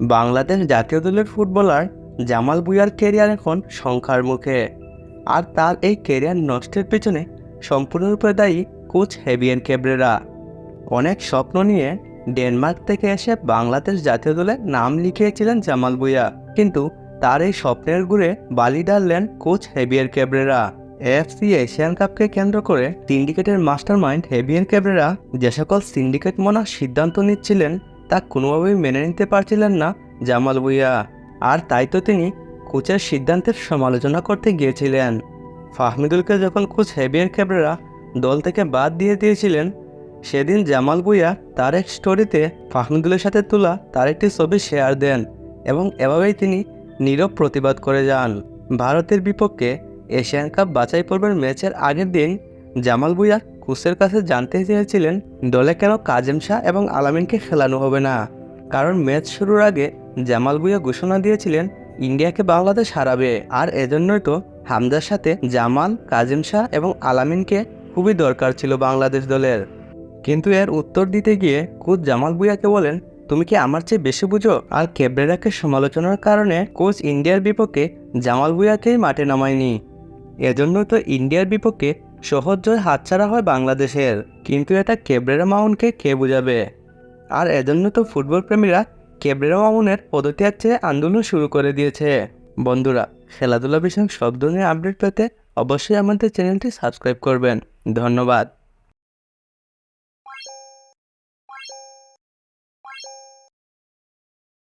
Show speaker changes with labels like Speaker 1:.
Speaker 1: বাংলাদেশ জাতীয় দলের footballer Jamal ভুঁইয়ার career এখন সংখ্যার মুখে। আর তার এই কেরিয়ার নষ্টের পেছনে সম্পূর্ণরূপে দায়ী কোচ হেভিয়েন কেব্রেরা। অনেক স্বপ্ন নিয়ে ডেনমার্ক থেকে এসে বাংলাদেশ জাতীয় দলে নাম লিখিয়েছিলেন জামাল ভুঁইয়া কিন্তু তার এই স্বপ্নের গুড়ে বালি ডাললেন coach Javier Cabrera. AFC Asian কাপকে কেন্দ্র করে সিন্ডিকেটের মাস্টারমাইন্ড হেভিয়ার কেব্রেরা যে সকল সিন্ডিকেট মনার সিদ্ধান্ত নিচ্ছিলেন তা কোনোভাবেই মেনে নিতে পারছিলেন না জামাল ভুঁইয়া। আর তাই তো তিনি কোচের সিদ্ধান্তের সমালোচনা করতে গিয়েছিলেন। ফাহমিদুলকে যখন কোচ হেভিয়ার কেব্রেরা দল থেকে বাদ দিয়ে দিয়েছিলেন, সেদিন জামাল ভুঁইয়া তার এক স্টোরিতে ফাহমিদুলের সাথে তোলা তার একটি ছবি শেয়ার দেন এবং এভাবেই তিনি নীরব প্রতিবাদ করে যান। ভারতের বিপক্ষে এশিয়ান কাপ বাছাই পর্বের ম্যাচের আগের দিন জামাল ভুঁইয়া কোচের কাছে জানতে চেয়েছিলেন, দলে কেন কাজেম শাহ এবং আলামিনকে খেলানো হবে না? কারণ ম্যাচ শুরুর আগে জামাল ভুঁইয়া ঘোষণা দিয়েছিলেন, ইন্ডিয়াকে বাংলাদেশ হারাবে। আর এজন্যই তো হামজার সাথে জামাল, কাজিম শাহ এবং আলামিনকে খুবই দরকার ছিল বাংলাদেশ দলের। কিন্তু এর উত্তর দিতে গিয়ে কোচ জামাল ভুঁইয়াকে বলেন, তুমি কি আমার চেয়ে বেশি বুঝো? আর কেব্রেরাকে সমালোচনার কারণে কোচ ইন্ডিয়ার বিপক্ষে জামাল ভুঁইয়াকেই মাঠে নামায়নি। এজন্য তো ইন্ডিয়ার বিপক্ষে সহজ জয় হাতছাড়া হয় বাংলাদেশের। কিন্তু এটা কেব্রেরা মাউনকে কে বোঝাবে? আর এজন্য তো ফুটবল প্রেমীরা কেব্রেরা মাউনের পদত্যাগ চেয়ে আন্দোলন শুরু করে দিয়েছে। বন্ধুরা, খেলাধুলা বিষয়ক সব ধরনের আপডেট পেতে অবশ্যই আমাদের চ্যানেলটি সাবস্ক্রাইব করবেন। ধন্যবাদ।